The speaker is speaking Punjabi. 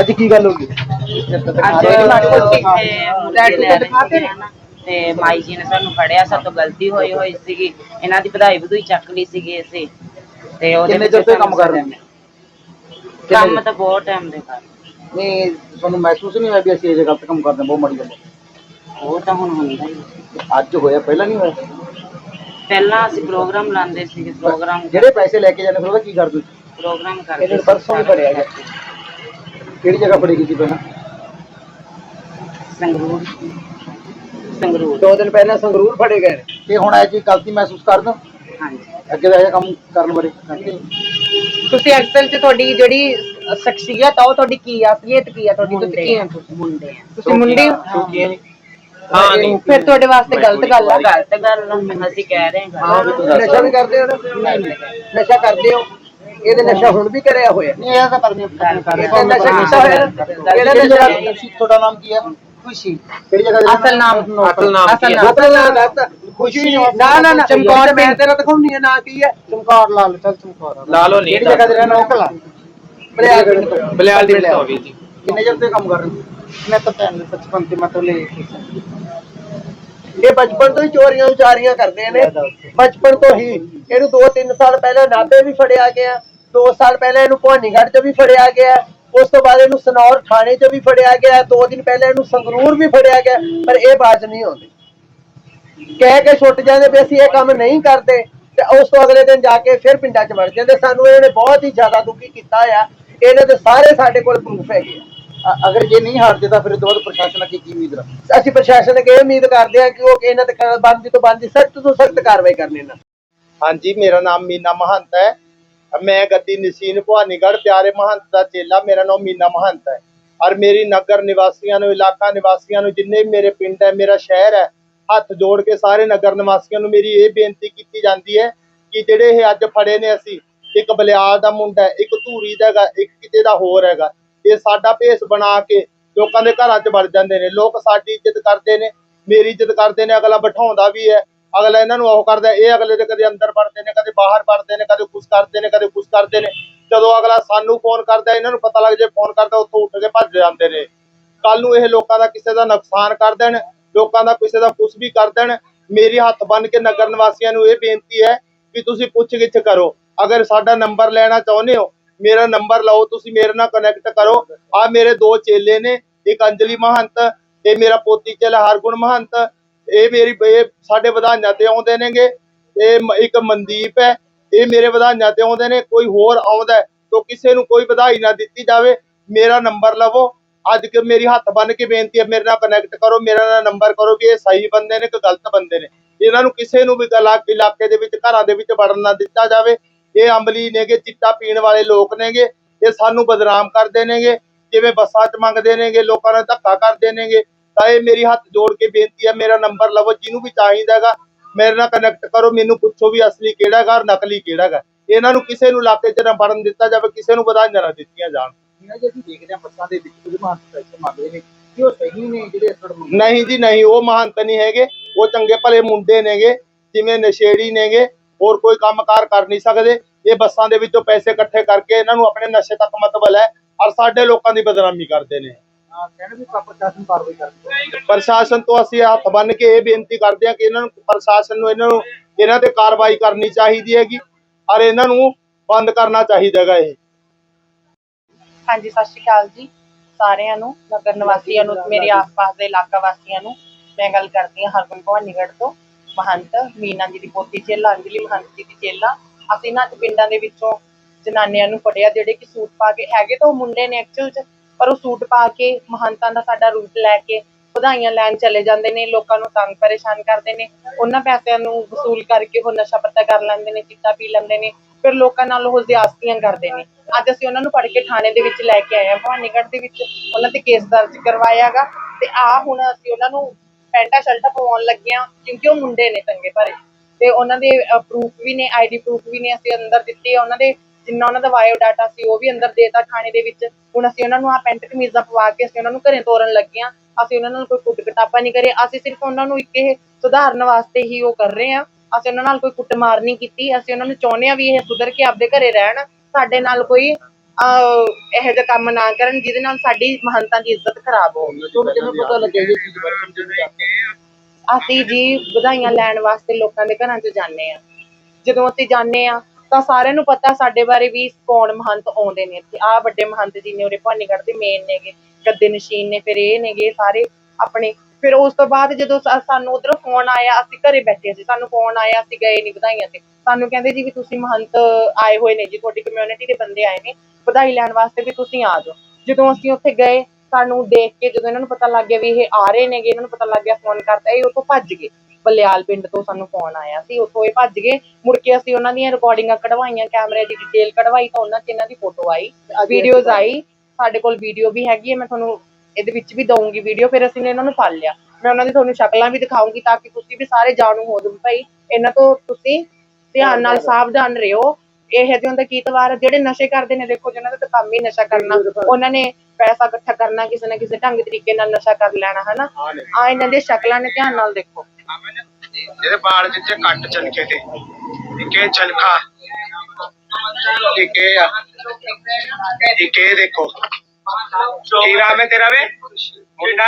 ਅੱਜ ਕੀ ਗੱਲ ਹੋ ਗਈ? ਅੱਜ ਲੈ ਰਹੇ ਸੀਗੇ ਨਾ, ਤੇ ਮਾਈ ਜੀ ਨੇ ਸਾਨੂੰ ਫੜਿਆ ਸਾਤੋਂ ਗਲਤੀ ਹੋਈ ਹੋਈ ਸੀਗੀ। ਇਹਨਾਂ ਦੀ ਵਧਾਈ ਵਧੂਈ ਚੱਕ ਲਈ ਸੀਗੀ ਅਸੀਂ। ਤੇ ਉਹਦੇ ਕਿੰਨੇ ਵਿੱਚ ਚਿਰ ਤੋਂ ਇਹ ਕੰਮ ਕਰ ਰਹੇ ਨੇ ਕੰਮ ਤਾਂ ਬਹੁਤ ਟਾਈਮ ਦੇ ਕਰ ਨਹੀਂ ਤੁਹਾਨੂੰ ਮਹਿਸੂਸ ਨਹੀਂ ਹੋਇਆ ਵੀ ਅਸੀਂ ਇਹ ਗਲਤ ਕੰਮ ਕਰਦੇ ਹਾਂ ਬਹੁਤ ਮਾੜੀ ਗੱਲ ਹੈ। ਉਹ ਤਾਂ ਹੁਣ ਹੁੰਦਾ ਹੀ ਹੈ। ਅੱਜ ਹੋਇਆ ਪਹਿਲਾਂ ਨਹੀਂ ਹੋਇਆ? ਪਹਿਲਾਂ ਅਸੀਂ ਪ੍ਰੋਗਰਾਮ ਲਾਉਂਦੇ ਸੀਗੇ ਪ੍ਰੋਗਰਾਮ ਜਿਹੜੇ ਪੈਸੇ ਲੈ ਕੇ ਜਾਂਦੇ ਫਿਰ ਉਹਦਾ ਕੀ ਕਰਦੇ? ਪ੍ਰੋਗਰਾਮ ਕਰਦੇ ਸੀ, ਪਰਸੋਂ ਵੀ ਫੜਿਆ ਗਿਆ। ਕਿਹੜੀ ਜਗ੍ਹਾ ਫੜੀ ਗਈ ਸੀ ਪਹਿਲਾਂ? ਸੰਗਰੂਰ। ਸੰਗਰੂਰ। ਦੋ ਦਿਨ ਪਹਿਲਾਂ ਸੰਗਰੂਰ ਫੜੇ ਗਏ ਤੇ ਹੁਣ ਇਹ ਜੀ ਗਲਤੀ ਮਹਿਸੂਸ ਕਰਦੇ ਹਾਂਜੀ। ਅੱਗੇ ਦਾ ਇਹ ਕੰਮ ਕਰਨ ਬਾਰੇ? ਤੁਸੀਂ ਅਕਸਰ ਚ ਤੁਹਾਡੀ ਜਿਹੜੀ ਸ਼ਖਸੀਅਤ ਆ ਉਹ ਤੁਹਾਡੀ ਕੀ ਆ? ਅਸਲੀਅਤ ਕੀ ਆ? ਤੁਹਾਡੀ ਤੁਸੀਂ ਕੀ ਆ, ਤੁਸੀਂ ਮੁੰਡੇ ਆ। ਤੁਸੀਂ ਮੁੰਡੇ ਹੋ? ਹਾਂ ਨਹੀਂ ਫਿਰ ਤੁਹਾਡੇ ਵਾਸਤੇ ਗਲਤ ਗੱਲ ਆ? ਗਲਤ ਗੱਲ ਆ, ਅਸੀਂ ਕਹਿ ਰਹੇ ਹਾਂ। ਗਲਤ। ਨਸ਼ਾ ਵੀ ਕਰਦੇ ਹੋ ਨਾ? ਨਸ਼ਾ ਕਰਦੇ ਹੋ? ਇਹਦੇ ਨਸ਼ਾ ਹੁਣ ਵੀ ਕਰਿਆ ਹੋਇਆ। ਨਹੀਂ ਇਹ ਤਾਂ ਕਰਨੀ ਇਹ ਨਸ਼ਾ ਕੀਤਾ ਹੋਇਆ। ਕਿਹੜਾ ਨਸ਼ਾ ਤੁਸੀਂ ਤੁਹਾਡਾ ਨਾਮ ਕੀ ਹੈ? ਖੁਸ਼ੀ। ਕਿਹੜੀ ਜਗ੍ਹਾ ਦੇ ਅਸਲ ਨਾਮ ਅਸਲ ਨਾਮ ਕੀ ਹੈ? ਅਸਲ ਨਾਮ ਖੁਸ਼ੀ ਨਾ ਨਾ ਨਾ। ਚਮਕੌਰ ਮੈਂ ਤੇਰਾ ਦਿਖਾਉਣੀ ਹੈ ਨਾ ਕੀ ਹੈ। ਚਮਕੌਰ ਲਾਲ ਚਲ ਚਮਕੌਰ ਲਾਲੋ ਨਹੀਂ ਕਿਹੜੀ ਜਗ੍ਹਾ ਦੇ ਰਹਿਣਾ? ਉਹ ਬਲਿਆਲ ਬਲਿਆਲ ਦੀ ਵੀ ਜੀ ਕਿੰਨੇ ਚਿਰ ਤੋਂ ਕੰਮ ਕਰ ਰਹੇ ਮੈਂ ਤਾਂ ਭੈਣ 55 ਤੇ ਮੈਂ ਤਾਂ ਲੈ ਕੇ। ਇਹ ਬਚਪਨ ਤੋਂ ਹੀ ਚੋਰੀਆਂ ਉਚਾਰੀਆਂ ਕਰਦੇ ਨੇ। ਬਚਪਨ ਤੋਂ ਹੀ। ਇਹਨੂੰ 2-3 ਸਾਲ ਪਹਿਲਾਂ ਨਾਭੇ ਵੀ ਫੜਿਆ ਗਿਆ। 2 ਸਾਲ ਪਹਿਲਾਂ ਇਹਨੂੰ ਭਵਾਨੀਗੜ੍ਹ 'ਚ ਵੀ ਫੜਿਆ ਗਿਆ। ਉਸ ਤੋਂ ਬਾਅਦ ਇਹਨੂੰ ਸਨੌਰ ਥਾਣੇ 'ਚ ਵੀ ਫੜਿਆ ਗਿਆ। 2 ਦਿਨ ਪਹਿਲਾਂ ਇਹਨੂੰ ਸੰਗਰੂਰ ਵੀ ਫੜਿਆ ਗਿਆ ਪਰ ਇਹ ਬਾਜ਼ ਨਹੀਂ ਆਉਂਦੀ। ਕਹਿ ਕੇ ਛੁੱਟ ਜਾਂਦੇ ਵੀ ਅਸੀਂ ਇਹ ਕੰਮ ਨਹੀਂ ਕਰਦੇ। ਤੇ ਉਸ ਤੋਂ ਅਗਲੇ ਦਿਨ ਜਾ ਕੇ ਫਿਰ ਪਿੰਡਾਂ 'ਚ ਵੜ ਜਾਂਦੇ। ਸਾਨੂੰ ਇਹਨੇ ਬਹੁਤ ਹੀ ਜ਼ਿਆਦਾ ਦੁਖੀ ਕੀਤਾ ਆ। ਇਹਨਾਂ ਦੇ ਸਾਰੇ ਸਾਡੇ ਕੋਲ ਪ੍ਰੂਫ ਹੈਗੇ ਆ। ਅ- ਅਗਰ ਜੇ ਨਹੀਂ ਹਾਰਦੇ ਤਾਂ ਫਿਰ ਇਹ ਤੋਂ ਬਾਅਦ ਪ੍ਰਸ਼ਾਸਨ ਅੱਗੇ ਕੀ ਉਮੀਦ ਰੱਖਦੇ? ਅਸੀਂ ਪ੍ਰਸ਼ਾਸਨ ਅੱਗੇ ਇਹ ਉਮੀਦ ਕਰਦੇ ਹਾਂ ਕਿ ਉਹ ਇਹਨਾਂ ਤੇ ਬੰਦੀ ਤੋਂ ਬੰਦੀ ਸਖਤ ਤੋਂ ਸਖਤ ਕਾਰਵਾਈ ਕਰਨੀ ਨਾ। ਹਾਂਜੀ ਮੇਰਾ ਨਾਮ ਮੀਨਾ ਮਹੰਤ ਹੈ। ਮੈਂ ਗੱਦੀ ਨਸੀਨ ਭਵਾਨੀਗੜ੍ਹ ਪਿਆਰੇ ਮਹੰਤ ਦਾ ਚੇਲਾ। ਮੇਰਾ ਨਾਮ ਮੀਨਾ ਮਹੰਤ ਹੈ। ਔਰ ਮੇਰੀ ਨਗਰ ਨਿਵਾਸੀਆਂ ਨੂੰ ਇਲਾਕਾ ਨਿਵਾਸੀਆਂ ਨੂੰ ਜਿੰਨੇ ਵੀ ਮੇਰੇ ਪਿੰਡ ਹੈ ਮੇਰਾ ਸ਼ਹਿਰ ਹੈ ਹੱਥ ਜੋੜ ਕੇ ਸਾਰੇ ਨਗਰ ਨਿਵਾਸੀਆਂ ਨੂੰ ਮੇਰੀ ਇਹ ਬੇਨਤੀ ਕੀਤੀ ਜਾਂਦੀ ਹੈ ਕਿ ਜਿਹੜੇ ਇਹ ਅੱਜ ਫੜੇ ਨੇ ਅਸੀਂ ਇੱਕ ਬਲਿਆਲ ਦਾ ਮੁੰਡਾ ਹੈ ਇੱਕ ਧੂਰੀ ਦਾ ਹੈਗਾ ਇੱਕ ਕਿਤੇ ਦਾ ਹੋਰ ਹੈਗਾ ਇਹ ਸਾਡਾ ਭੇਸ ਬਣਾ ਕੇ ਲੋਕਾਂ ਦੇ ਘਰਾਂ 'ਚ ਵੜ ਜਾਂਦੇ ਨੇ, ਲੋਕ ਸਾਡੀ ਇੱਜ਼ਤ ਕਰਦੇ ਨੇ, ਮੇਰੀ ਇੱਜ਼ਤ ਕਰਦੇ ਨੇ, ਅਗਲਾ ਬਿਠਾਉਂਦਾ ਵੀ ਹੈ, ਅਗਲਾ ਇਹਨਾਂ ਨੂੰ ਉਹ ਕਰਦਾ, ਇਹ ਅਗਲੇ ਦੇ ਕਦੇ ਅੰਦਰ ਵੜਦੇ ਨੇ, ਕਦੇ ਬਾਹਰ ਵੜਦੇ ਨੇ, ਕਦੇ ਕੁਛ ਕਰਦੇ ਨੇ, ਕਦੇ ਕੁਛ ਕਰਦੇ ਨੇ, ਜਦੋਂ ਅਗਲਾ ਸਾਨੂੰ ਫੋਨ ਕਰਦਾ, ਇਹਨਾਂ ਨੂੰ ਪਤਾ ਲੱਗ ਜੇ ਫੋਨ ਕਰਦਾ, ਉੱਥੋਂ ਉੱਠ ਕੇ ਭੱਜ ਜਾਂਦੇ ਨੇ। ਕੱਲ ਨੂੰ ਇਹ ਲੋਕਾਂ ਦਾ ਕਿਸੇ ਦਾ ਨੁਕਸਾਨ ਕਰ ਦੇਣ, ਲੋਕਾਂ ਦਾ ਕਿਸੇ ਦਾ ਕੁਛ ਵੀ ਕਰ ਦੇਣ, ਮੇਰੀ ਹੱਥ ਬੰਨ ਕੇ ਨਗਰ ਨਿਵਾਸੀਆਂ ਨੂੰ ਇਹ ਬੇਨਤੀ ਹੈ ਕਿ ਤੁਸੀਂ ਪੁੱਛ ਗਿੱਛ ਕਰੋ। ਅਗਰ ਸਾਡਾ ਨੰਬਰ ਲੈਣਾ ਚਾਹੁੰਦੇ ਹੋ ਮੇਰਾ ਨੰਬਰ ਲਓ, ਤੁਸੀਂ ਮੇਰੇ ਨਾਲ ਕਨੈਕਟ ਕਰੋ। ਆ ਮੇਰੇ ਦੋ ਚੇਲੇ ਨੇ, ਇੱਕ ਅੰਜਲੀ ਮਹੰਤ ਇਹ ਮੇਰਾ ਪੋਤੀ ਚੇਲਾ ਹਰਗੁਣ ਮਹੰਤ। ਇਹ ਮੇਰੀ, ਇਹ ਸਾਡੇ ਵਧਾਈਆਂ ਤੇ ਆਉਂਦੇ ਨੇਗੇ। ਇਹ ਇੱਕ ਮਨਦੀਪ ਹੈ, ਇਹ ਮੇਰੇ ਵਧਾਈਆਂ ਤੇ ਆਉਂਦੇ ਨੇ। ਕੋਈ ਹੋਰ ਆਉਂਦਾ ਤਾਂ ਕਿਸੇ ਨੂੰ ਕੋਈ ਵਧਾਈ ਨਾ ਦਿੱਤੀ ਜਾਵੇ, ਮੇਰਾ ਨੰਬਰ ਲਵੋ। ਅੱਜ ਕਿ ਮੇਰੀ ਹੱਥ ਬੰਨ ਕੇ ਬੇਨਤੀ ਹੈ, ਮੇਰੇ ਨਾਲ ਕਨੈਕਟ ਕਰੋ, ਮੇਰੇ ਨਾਲ ਨੰਬਰ ਕਰੋ ਵੀ ਇਹ ਸਹੀ ਬੰਦੇ ਨੇ ਕਿ ਗਲਤ ਬੰਦੇ ਨੇ। ਇਹਨਾਂ ਨੂੰ ਕਿਸੇ ਨੂੰ ਵੀ ਗਲਾ, ਇਲਾਕੇ ਦੇ ਵਿੱਚ, ਘਰਾਂ ਦੇ ਵਿੱਚ ਵੜਨ ਨਾ ਦਿੱਤਾ ਜਾਵੇ। ਇਹ ਅੰਬਲੀ ਨੇਗੇ ਚਿੱਟਾ ਪੀਣ ਵਾਲੇ ਲੋਕ ਨੇਗੇ ਇਹ ਸਾਨੂੰ ਬਦਨਾਮ ਕਰਦੇ ਨੇਗੇ ਜਿਵੇਂ ਬੱਸਾਂ 'ਚ ਮੰਗਦੇ ਨੇਗੇ ਲੋਕਾਂ ਨਾਲ ਧੱਕਾ ਕਰਦੇ ਨੇਗੇ ਤਾਂ ਇਹ ਮੇਰੀ ਹੱਥ ਜੋੜ ਕੇ ਬੇਨਤੀ ਹੈ ਮੇਰਾ ਨੰਬਰ ਲਵੋ ਜਿਹਨੂੰ ਵੀ ਚਾਹੀਦਾ ਹੈਗਾ ਮੇਰੇ ਨਾਲ ਕਨੈਕਟ ਕਰੋ ਮੈਨੂੰ ਪੁੱਛੋ ਵੀ ਅਸਲੀ ਕਿਹੜਾ ਹੈਗਾ ਔਰ ਨਕਲੀ ਕਿਹੜਾ ਹੈਗਾ। ਇਹਨਾਂ ਨੂੰ ਕਿਸੇ ਨੂੰ ਇਲਾਕੇ 'ਚ ਨਾ ਵੜਨ ਦਿੱਤਾ ਜਾਵੇ ਕਿਸੇ ਨੂੰ ਵਧਾਈਆਂ ਨਾ ਦਿੱਤੀਆਂ ਜਾਣ। ਦੇਖਦੇ ਹਾਂ ਬੱਸਾਂ ਦੇ ਨਹੀਂ ਜੀ ਨਹੀਂ ਉਹ ਮਹੰਤ ਨਹੀਂ ਹੈਗੇ ਉਹ ਚੰਗੇ ਭਲੇ ਮੁੰਡੇ ਨੇਗੇ ਜਿਵੇਂ ਨਸ਼ੇੜੀ ਨੇਗੇ ਹੋਰ ਕੋਈ ਕੰਮਕਾਰ ਕਰ ਨਹੀਂ ਸਕਦੇ ਇਹ ਬੱਸਾਂ ਦੇ ਵਿੱਚੋਂ ਪੈਸੇ ਇਕੱਠੇ ਕਰਕੇ ਇਹਨਾਂ ਨੂੰ ਆਪਣੇ ਨਸ਼ੇ ਤੱਕ ਮਤਬਲ ਹੈ ਔਰ ਸਾਡੇ ਲੋਕਾਂ ਦੀ ਬਦਨਾਮੀ ਕਰਦੇ ਨੇ। ਪ੍ਰਸ਼ਾਸਨ ਕਾਰਵਾਈ ਕਰਦੇ ਪ੍ਰਸ਼ਾਸਨ ਤੋਂ ਅਸੀਂ ਹੱਥ ਬੰਨ ਕੇ ਇਹ ਬੇਨਤੀ ਕਰਦੇ ਹਾਂ ਕਿ ਇਹਨਾਂ ਨੂੰ ਪ੍ਰਸ਼ਾਸਨ ਨੂੰ ਇਹਨਾਂ ਨੂੰ ਇਹਨਾਂ ਤੇ ਕਾਰਵਾਈ ਕਰਨੀ ਚਾਹੀਦੀ ਹੈਗੀ ਔਰ ਇਹਨਾਂ ਨੂੰ ਬੰਦ ਕਰਨਾ ਚਾਹੀਦਾ ਹੈਗਾ ਇਹ। ਹਾਂਜੀ ਸਤਿ ਸ਼੍ਰੀ ਅਕਾਲ ਜੀ ਸਾਰਿਆਂ ਨੂੰ ਨਗਰ ਨਿਵਾਸੀਆਂ ਨੂੰ ਮੇਰੇ ਆਸ-ਪਾਸ ਦੇ ਇਲਾਕਾ ਵਾਸੀਆਂ ਨੂੰ ਮੈਂ ਗੱਲ ਕਰਦੀ ਹਾਂ ਹਰਗੁਣ ਭਵਾਨੀਗੜ੍ਹ ਤੋਂ। ਮਹੰਤ ਮੀਨਾ ਜੀ ਦੀ ਪੋਤੀ ਚੇਲਾ ਅੰਜਲੀ ਮਹੰਤ ਜੀ ਦੀ ਚੇਲਾ। ਅਸੀਂ ਨਾ ਪਿੰਡਾਂ ਦੇ ਵਿੱਚੋਂ ਜਨਾਨਿਆਂ ਨੂੰ ਫੜਿਆ, ਜਿਹੜੇ ਕਿ ਸੂਟ ਪਾ ਕੇ ਹੈਗੇ ਤਾਂ ਉਹ ਮੁੰਡੇ ਨੇ ਐਕਚੁਅਲ 'ਚ, ਪਰ ਉਹ ਸੂਟ ਪਾ ਕੇ ਮਹੰਤਾਂ ਦਾ ਸਾਡਾ ਰੂਟ ਲੈ ਕੇ ਵਧਾਈਆਂ ਲੈਣ ਚਲੇ ਜਾਂਦੇ ਨੇ, ਲੋਕਾਂ ਨੂੰ ਤੰਗ ਪਰੇਸ਼ਾਨ ਕਰਦੇ ਨੇ, ਉਹਨਾਂ ਪੈਸਿਆਂ ਨੂੰ ਵਸੂਲ ਕਰਕੇ ਉਹ ਨਸ਼ਾ ਪੱਤਾ ਕਰ ਲੈਂਦੇ ਨੇ, ਚਿੱਟਾ ਪੀ ਲੈਂਦੇ ਨੇ, ਫਿਰ ਲੋਕਾਂ ਨਾਲ ਉਹ ਜ਼ਿਆਦਤੀਆਂ ਕਰਦੇ ਨੇ। ਅੱਜ ਅਸੀਂ ਉਹਨਾਂ ਨੂੰ ਫੜ ਕੇ ਥਾਣੇ ਦੇ ਵਿੱਚ ਲੈ ਕੇ ਆਏ ਹਾਂ, ਭਵਾਨੀਗੜ੍ਹ ਦੇ ਵਿੱਚ ਉਹਨਾਂ ਤੇ ਕੇਸ ਦਰਜ ਕਰਵਾਇਆਗਾ ਤੇ ਆ ਹੁਣ ਅਸੀਂ ਉਹਨਾਂ ਨੂੰ ਪੈਂਟਾ ਸ਼ਰਟਾਂ ਪਵਾਉਣ ਲੱਗੇ ਹਾਂ, ਕਿਉਂਕਿ ਉਹ ਮੁੰਡੇ ਨੇ, ਚੰਗੇ ਭਰੇ ਤੇ ਉਹਨਾਂ ਦੇ ਪ੍ਰੂਫ ਵੀ ਨੇ ਆਈਡੀ ਪ੍ਰੂਫ ਵੀ ਨੇ ਅਸੀਂ ਅੰਦਰ ਦਿੱਤੇ ਉਹਨਾਂ ਦੇ ਜਿੰਨਾ ਉਹਨਾਂ ਦਾ ਬਾਇਓ ਡਾਟਾ ਸੀ, ਉਹ ਵੀ ਅੰਦਰ ਦੇਤਾ ਥਾਣੇ ਦੇ ਵਿੱਚ। ਹੁਣ ਅਸੀਂ ਉਹਨਾਂ ਨੂੰ ਆ ਪੈਂਟ ਕਮੀਜ਼ਾਂ ਪਵਾ ਕੇ ਅਸੀਂ ਉਹਨਾਂ ਨੂੰ ਘਰੇ ਤੋਰਨ ਲੱਗੇ ਹਾਂ ਅਸੀਂ ਉਹਨਾਂ ਨਾਲ ਕੋਈ ਕੁੱਟ ਕਟਾਪਾ ਨਹੀਂ ਕਰੇ ਅਸੀਂ ਸਿਰਫ ਉਹਨਾਂ ਨੂੰ ਇੱਕ ਇਹ ਸੁਧਾਰਨ ਵਾਸਤੇ ਹੀ ਉਹ ਕਰ ਰਹੇ ਹਾਂ ਅਸੀਂ ਉਹਨਾਂ ਨਾਲ ਕੋਈ ਕੁੱਟਮਾਰ ਨਹੀਂ ਕੀਤੀ। ਅਸੀਂ ਉਹਨਾਂ ਨੂੰ ਚਾਹੁੰਦੇ ਹਾਂ ਵੀ ਇਹ ਸੁਧਰ ਕੇ ਆਪਦੇ ਘਰੇ ਰਹਿਣ। ਸਾਡੇ ਨਾਲ ਕੋਈ ਇਹੋ ਜਿਹਾ ਕੰਮ ਨਾ ਕਰਨ, ਜਿਹਦੇ ਨਾਲ ਸਾਡੀ ਮਹਾਨਤਾ ਦੀ ਇੱਜ਼ਤ ਖਰਾਬ ਹੋ ਤੁਹਾਨੂੰ ਕਿਵੇਂ ਪਤਾ ਲੱਗਿਆ ਇਹ ਚੀਜ਼ ਬਾਰੇ ਅਸੀਂ ਜੀ ਵਧਾਈਆਂ ਲੈਣ ਵਾਸਤੇ ਲੋਕਾਂ ਦੇ ਘਰਾਂ 'ਚ ਜਾਂਦੇ ਆ ਜਦੋਂ ਅਸੀਂ ਜਾਂਦੇ ਆ ਤਾਂ ਸਾਰਿਆਂ ਨੂੰ ਪਤਾ ਸਾਡੇ ਬਾਰੇ ਵੀ ਕੌਣ ਮਹੰਤ ਆਉਂਦੇ ਨੇ ਇੱਥੇ। ਆ ਵੱਡੇ ਮਹੰਤ ਜੀ ਨੇ ਉਰੇ ਭਾਨੀਗੜ੍ਹ ਦੇ ਮੇਨ ਨੇਗੇ, ਗੱਦੇ ਨਸ਼ੀਨ ਨੇ, ਫਿਰ ਇਹ ਨੇਗੇ ਸਾਰੇ ਆਪਣੇ। ਫਿਰ ਉਸ ਤੋਂ ਬਾਅਦ ਜਦੋਂ ਸਾਨੂੰ ਉਧਰੋਂ ਫੋਨ ਆਇਆ, ਅਸੀਂ ਘਰੇ ਬੈਠੇ ਸੀ। ਸਾਨੂੰ ਫੋਨ ਆਇਆ, ਅਸੀਂ ਗਏ ਨਹੀਂ ਵਧਾਈਆਂ ਤੇ। ਸਾਨੂੰ ਕਹਿੰਦੇ ਜੀ ਵੀ ਤੁਸੀਂ ਮਹੰਤ ਆਏ ਹੋਏ ਨੇ ਜੀ, ਤੁਹਾਡੀ ਕਮਿਊਨਿਟੀ ਦੇ ਬੰਦੇ ਆਏ ਨੇ। ਵਧਾਈ ਲੈਣ ਵਾਸਤੇ ਵੀ ਤੁਸੀਂ ਆ ਜਾਓ। ਜਦੋਂ ਅਸੀਂ ਉੱਥੇ ਗਏ ਸਾਨੂੰ ਦੇਖ ਕੇ ਜਦੋਂ ਇਹਨਾਂ ਨੂੰ ਪਤਾ ਲੱਗ ਗਿਆ ਵੀ ਇਹ ਆ ਰਹੇ ਨੇਗੇ ਇਹਨਾਂ ਨੂੰ ਪਤਾ ਲੱਗ ਗਿਆ ਫੋਨ ਕਰਤਾ ਇਹ ਉੱਥੋਂ ਭੱਜ ਗਏ। ਬਲਿਆਲ ਪਿੰਡ ਤੋਂ ਸਾਨੂੰ ਫੋਨ ਆਇਆ ਸੀ ਉੱਥੋਂ ਇਹ ਭੱਜ ਗਏ। ਮੁੜ ਕੇ ਅਸੀਂ ਉਹਨਾਂ ਦੀਆਂ ਰਿਕਾਰਡਿੰਗਾਂ ਕਢਵਾਈਆਂ ਕੈਮਰੇ ਦੀ ਡਿਟੇਲ ਕਢਵਾਈ ਤਾਂ ਉਹਨਾਂ 'ਚ ਇਹਨਾਂ ਦੀ ਫੋਟੋ ਆਈ ਵੀਡੀਓਜ਼ ਆਈ। ਸਾਡੇ ਕੋਲ ਵੀਡੀਓ ਵੀ ਹੈਗੀ ਹੈ ਮੈਂ ਤੁਹਾਨੂੰ ਇਹਦੇ ਵਿੱਚ ਵੀ ਦਊਂਗੀ ਵੀਡੀਓ ਫਿਰ ਅਸੀਂ ਨੇ ਇਹਨਾਂ ਨੂੰ ਫੜ ਲਿਆ। ਮੈਂ ਉਹਨਾਂ ਦੀ ਤੁਹਾਨੂੰ ਸ਼ਕਲਾਂ ਵੀ ਦਿਖਾਉਂਗੀ ਤਾਂ ਕਿ ਤੁਸੀਂ ਵੀ ਸਾਰੇ ਜਾਣੂ ਹੋ ਜਾਓ ਭਾਈ ਇਹਨਾਂ ਤੋਂ ਤੁਸੀਂ ਧਿਆਨ ਨਾਲ ਸਾਵਧਾਨ ਰਹੋ। ਇਹ ਜਿਹੇ ਹੁੰਦਾ ਕੀ ਤਵਾਰ ਜਿਹੜੇ ਨਸ਼ੇ ਕਰਦੇ ਨੇ ਦੇਖੋ ਜਿਹਨਾਂ ਦਾ ਤਾਂ ਕੰਮ ਹੀ ਨਸ਼ਾ ਕਰਨਾ ਉਹਨਾਂ ਨੇ ਪੈਸਾ ਇਕੱਠਾ ਕਰਨਾ, ਕਿਸੇ ਨਾ ਕਿਸੇ ਢੰਗ ਤਰੀਕੇ ਨਾਲ ਨਸ਼ਾ ਕਰ ਲੈਣਾ, ਹਨਾ? ਆ ਇਹਨਾਂ ਦੀਆਂ ਸ਼ਕਲਾਂ ਨੇ ਧਿਆਨ ਨਾਲ ਦੇਖੋ। ਇਹਦੇ ਬਾਲ ਜਿੱਥੇ ਕੱਟ ਚਨਕੇ ਤੇ, ਇੱਕ ਇਹ ਚਨਖਾ ਆ, ਇੱਕ ਦੇਖੋ। ਕੀ ਨਾਮ ਹੈ ਤੇਰਾ ਵੇ? ਮੁੰਡਾ